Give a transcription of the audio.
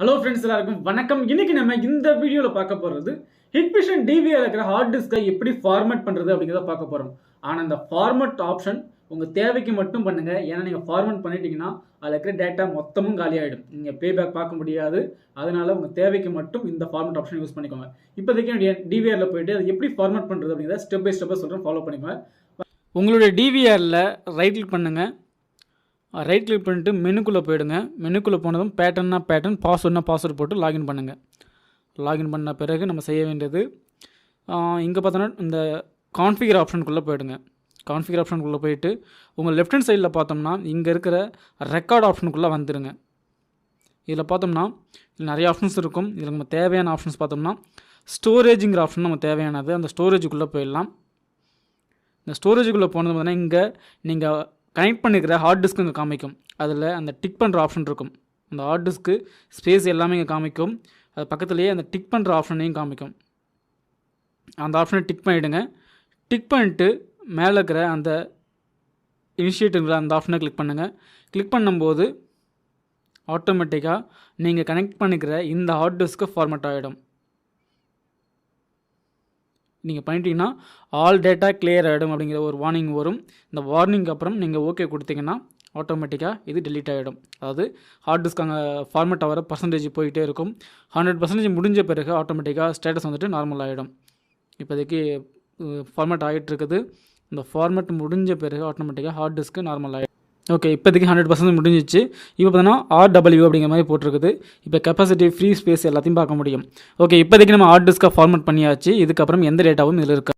Hello friends எல்லாருக்கும் வணக்கம். இன்னைக்கு நம்ம இந்த வீடியோவில் பார்க்க போகிறது ஹிட்பிஷன் டிவியில் இருக்கிற ஹார்ட் டிஸ்கை எப்படி ஃபார்மேட் பண்ணுறது அப்படிங்கிறத பார்க்க போகிறோம் ஆனால் இந்த ஃபார்மட் ஆப்ஷன் உங்கள் தேவைக்கு மட்டும் பண்ணுங்கள் ஏன்னா நீங்கள் ஃபார்மேட் பண்ணிட்டீங்கன்னா அதில் இருக்கிற டேட்டா மொத்தமும் காலியாகிடும் நீங்கள் பேபேக் பார்க்க முடியாது. அதனால் உங்கள் தேவைக்கு மட்டும் இந்த ஃபார்மேட் ஆப்ஷன் யூஸ் பண்ணிக்கோங்க. இப்போதைக்கு என்னுடைய டிவிஆரில் போயிட்டு அதை எப்படி ஃபார்மேட் பண்ணுறது அப்படிங்கிறத ஸ்டெப் பை ஸ்டெப்பாக சொல்கிறேன் ஃபாலோ பண்ணிக்கோங்க. உங்களுடைய டிவிஆரில் ரைட் கிளிக் பண்ணுங்கள் ரைட் கிளிக் பண்ணிட்டு மெனுக்குள்ளே போயிடுங்க. மெனுக்குள்ளே போனதும் பேட்டர்னா பேட்டர்ன் பாஸ்வேர்ட்னா பாஸ்வேர்ட் போட்டு லாகின் பண்ணுங்கள் லாகின் பண்ண பிறகு நம்ம செய்ய வேண்டியது இங்கே பார்த்தோன்னா இந்த கான்ஃபிகர் ஆப்ஷனுக்குள்ளே போயிடுங்க. கான்ஃபிகர் ஆப்ஷனுக்குள்ளே போயிட்டு உங்கள் லெஃப்ட் ஹேண்ட் சைடில் பார்த்தோம்னா இங்கே இருக்கிற ரெக்கார்ட் ஆப்ஷனுக்குள்ளே வந்துடுங்க இதில் பார்த்தோம்னா இதில் நிறைய ஆப்ஷன்ஸ் இருக்கும். இதில் நம்ம தேவையான ஆப்ஷன்ஸ் பார்த்தோம்னா ஸ்டோரேஜுங்கிற ஆப்ஷன் நம்ம தேவையானது. அந்த ஸ்டோரேஜுக்குள்ளே போயிடலாம். இந்த ஸ்டோரேஜுக்குள்ளே போனது பார்த்தீங்கன்னா இங்கே நீங்கள் கனெக்ட் பண்ணிக்கிற ஹார்ட் டிஸ்க் இங்கே காமிக்கும். அதில் அந்த டிக் பண்ணுற ஆப்ஷன் இருக்கும். அந்த ஹார்ட் டிஸ்க்கு ஸ்பேஸ் எல்லாமே இங்கே காமிக்கும். அது பக்கத்துலேயே அந்த டிக் பண்ணுற ஆப்ஷனையும் காமிக்கும். அந்த ஆப்ஷனை டிக் பண்ணிவிடுங்க டிக் பண்ணிட்டு மேலே இருக்கிற அந்த இனிஷியேட்டிவ்ங்கிற அந்த ஆப்ஷனை கிளிக் பண்ணுங்கள் கிளிக் பண்ணும்போது ஆட்டோமேட்டிக்காக நீங்கள் கனெக்ட் பண்ணிக்கிற இந்த ஹார்ட் டிஸ்க்கு ஃபார்மேட் ஆகிடும் நீங்கள் பண்ணிட்டீங்கன்னா ஆல் டேட்டா கிளியர் ஆகிடும் அப்படிங்கிற ஒரு வார்னிங் வரும். இந்த வார்னிங்க்கு அப்புறம் நீங்கள் ஓகே கொடுத்தீங்கன்னா ஆட்டோமேட்டிக்காக இது டெலீட் ஆகிடும் அதாவது ஹார்ட் டிஸ்க் அங்கே ஃபார்மேட் ஆகிற பர்சன்டேஜ் போயிட்டே இருக்கும். ஹண்ட்ரட் பர்சன்டேஜ் முடிஞ்ச பிறகு ஆட்டோமேட்டிக்காக ஸ்டேட்டஸ் வந்துட்டு நார்மல் ஆகிடும் இப்போதைக்கு ஃபார்மேட் ஆகிட்டு இருக்குது. இந்த ஃபார்மேட் முடிஞ்ச பிறகு ஆட்டோமேட்டிக்காக ஹார்ட் டிஸ்க்கு நார்மல் ஆகிடும் ஓகே இப்போதைக்கு ஹண்ட்ரட் பர்சன்ட் முடிஞ்சிச்சு. இப்போ பார்த்தீங்கன்னா ஆர்டபிள்யூ அப்படிங்கிற மாதிரி போட்டிருக்குது. இப்போ கெப்பாசிட்டி ஃப்ரீ ஸ்பேஸ் எல்லாத்தையும் பார்க்க முடியும். ஓகே இப்போதைக்கு நம்ம ஹார்ட் டிஸ்க்கை ஃபார்மட் பண்ணியாச்சு. இதுக்கப்புறம் எந்த டேட்டாவும் இதில் இருக்கு